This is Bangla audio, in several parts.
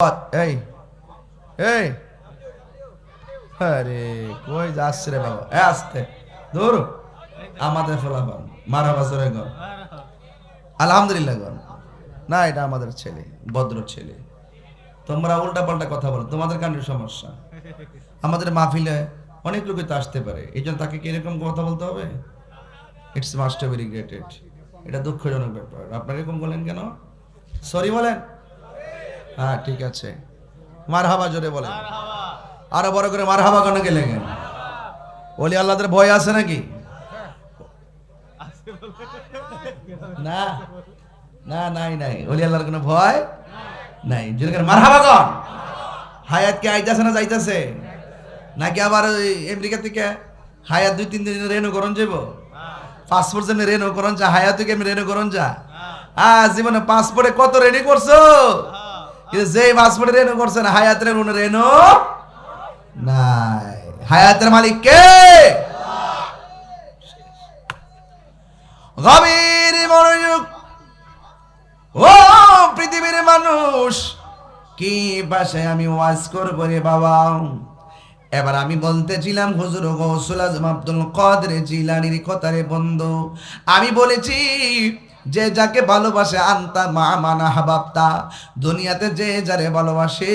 এই এই আরে, কই যাচ্ছে রে বাবা? এ আসতে। দূর আমাদের ফলাফল। মারা বাজারে গন আলহামদুলিল্লাহ গন না, এটা আমাদের ছেলে, ভদ্র ছেলে। তোমরা উল্টা পাল্টা কথা বলো। তোমাদের কাণ্ডের সমস্যা। আমাদের মাহফিলে অনেক লোকে তো আসতে পারে। এই জন্য তাকে কীরকম কথা বলতে হবে? ইটস মাস্ট বি রিগ্রেটেড এটা দুঃখজনক ব্যাপার। আপনারা এরকম বলেন কেন? সরি বলেন। হ্যাঁ ঠিক আছে। মার হাবা জোরে বলেন। আরও বড় করে মার হাবা কেন গেলে ওলি আল্লাহদের ভয় আছে নাকি? না না নাই নাই। ওলি আল্লাহর কোনো ভয় নাই। জোরে করে মার হাবা কন হায়াত কি আইতাছে না যাইতাছে? নাকি আবার ওই আমেরিকা থেকে হায়াত দুই তিন দিন রেনু করন যাব পাসপোর্ট যেমনি রেনু করন যা হায়াত কেমনি রেনু করন যা। হ্যাঁ জীবনে পাসপোর্টে কত রেডি করছ? কিন্তু যেই পাসপোর্টে রেনু করছেন হায়াত রেনু রেনু নাই। হায়াতের মালিক কে? গভীর মনোযোগ। ও, পৃথিবীর মানুষ, কি ভাষায় আমি ওয়াজ করব রে বাবা? এবার আমি বলতেছিলাম, হুজুর গৌসুল আজম আব্দুল কাদের জিলানির কথারে বন্ধু। আমি বলেছি যে যাকে ভালোবাসে, আনতা মা মানা হাবাবতা। দুনিয়াতে যে যারে ভালোবাসে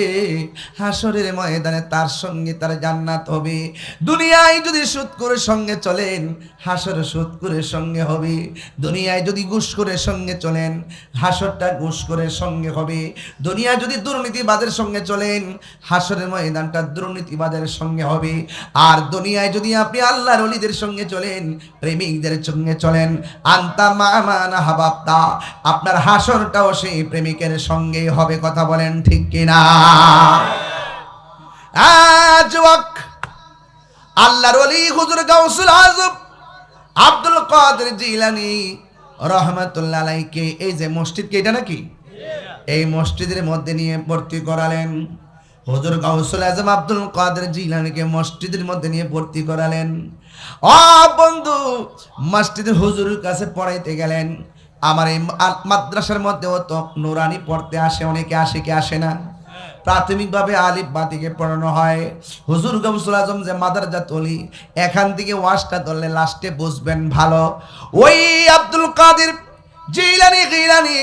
হাসরের ময়দানে তার সঙ্গে তার জান্নাত হবে। দুনিয়ায় যদি সুদ করে সঙ্গে চলেন হাসর সুদ করে সঙ্গে হবে। দুনিয়ায় যদি ঘুষ করে সঙ্গে চলেন হাসরটা ঘুষ করে সঙ্গে হবে। দুনিয়া যদি দুর্নীতিবাদের সঙ্গে চলেন হাসরের ময়দানটা দুর্নীতিবাদের সঙ্গে হবে। আর দুনিয়ায় যদি আপনি আল্লাহর অলিদের সঙ্গে চলেন, প্রেমিকদের সঙ্গে চলেন, আন্তা মামানা হাবাবতা আপনার হাসরটাও সেই প্রেমিকের সঙ্গে হবে, কথা বলেন ঠিক কিনা? যুবক, আল্লাহর অলি হুজুর গাউসুল আজম আব্দুল কাদের জিলানি রহমতুল্লাহ আলাইকে এই যে মসজিদকে এটা নাকি? এই মসজিদের মধ্যে নিয়ে ভর্তি করালেন। হুজুর গাউসুল আজম আব্দুল কাদের জিলানিকে মসজিদের মধ্যে নিয়ে ভর্তি করালেন। ও বন্ধু, মসজিদের হুজুরের কাছে পড়াইতে গেলেন। আমার এই মাদ্রাসার মধ্যেও তো নুরানি পড়তে আসে, অনেকে আসে কি আসে না? প্রাথমিকভাবে আলিফ বাতিকে পড়ানো হয়। হুজুর গমসুল আজম যে মাদার জাতলি এখান থেকে ওয়াশটা ধরলে লাস্টে বুঝবেন ভালো। ওই আব্দুল কাদের জিলানি গিলানি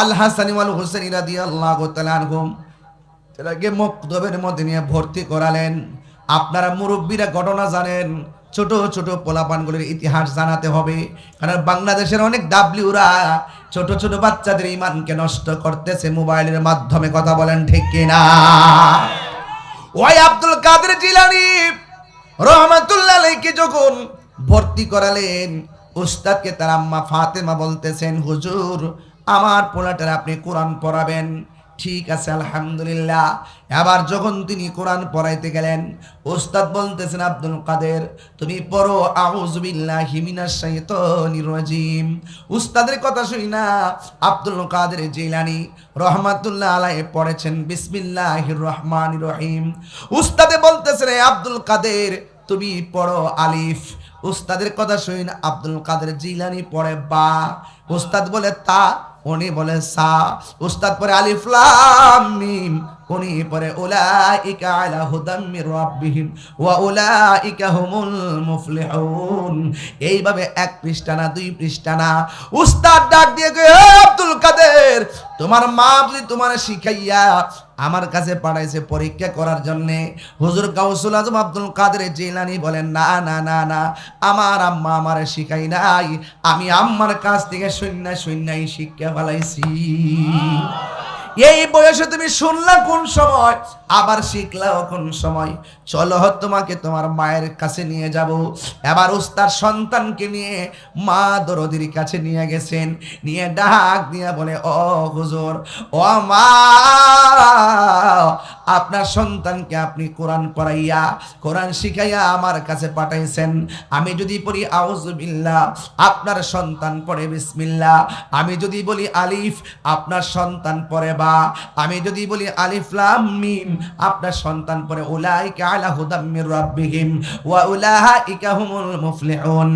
আল হাসানি ওয়াল হুসেনি রাদিয়াল্লাহু তাআলা আনহুম এটাকে মক্তবের মধ্যে নিয়ে ভর্তি করালেন। আপনারা মুরব্বীরা ঘটনা জানেন ছোট ছোট পোলাপানগুলির ইতিহাস জানাতে হবে। কারণ বাংলাদেশের অনেক ডাবলিউরা ছোট ছোট বাচ্চাদের ইমানকে নষ্ট করতেছে, মোবাইলের মাধ্যমে কথা বলেন ঠিক কিনা? ওই আব্দুল কাদের জিলানি রহমাতুল্লাহ আলাইকে যখন ভর্তি করালেন, উস্তাদকে তার আম্মা ফাতেমা বলতেছেন, হুজুর, আমার পোলাটার আপনি কোরআন পড়াবেন। ঠিক আছে, আলহামদুলিল্লাহ। এবার যখন তিনি কোরআন পড়াইতে গেলেন, ওস্তাদ বলতেছেন, আব্দুল কাদের, তুমি পড়ো শাইতানির রাজিম। উস্তাদের কথা শুনি না, আব্দুল কাদের জিলানি রহমাতুল্লাহ আলাইহি পড়েছেন, বিসমিল্লাহির রহমানির রহিম। উস্তাদে বলতেছেন "এ আব্দুল কাদের, তুমি পড়ো আলিফ। উস্তাদের কথা শুনি না, আব্দুল কাদের জিলানি পড়ে বা। উস্তাদ বলে, তা উনি বলে সা উস্তাদ পরে আলিফ লাম মিম। উনি পরে, উলাইকা আলা হুদাম মির রাব্বিহিম ওয়া উলাইকা হুমুল মুফলিহুন। এইভাবে এক পৃষ্ঠা না, দুই পৃষ্ঠা না। উস্তাদ ডাক দিয়ে গো আব্দুল কাদের, তোমার মা যদি তোমার শিখাইয়া আমার কাছে পাঠাইছে পরীক্ষা করার জন্যে। হুজুর কাউসুল আজম আব্দুল কাদের জিলানি বলেন, না না না না, আমার আম্মা আমার শিখাই নাই। আমি আম্মার কাছ থেকে শূন্য শূন্যই শিক্ষা ফেলাইছি এই বয়সে তুমি শুনলা কোন সময়? আবার শিখলাও কোন সময়? চলো তোমাকে তোমার মায়ের কাছে নিয়ে যাব। এবার উস্তার সন্তানকে নিয়ে মা দরদির কাছে নিয়ে গেছেন। নিয়ে ডাক দিয়ে বলে, ও হুজুর, ও মা, আপনার সন্তানকে আপনি কোরআন পড়াইয়া, কোরআন শিখাইয়া আমার কাছে পাঠাইছেন। আমি যদি পড়ি আউজুবিল্লাহ আপনার সন্তান পড়ে বিসমিল্লাহ। আমি যদি বলি আলিফ, আপনার সন্তান পড়ে বা আমি যদি বলি আলিফলাম মিম, আপনার সন্তান পরে ওলাই আলা হুদাম্মির রাব্বিহিম, ওয়া উলাইকা হুমুল মুফলিহুন।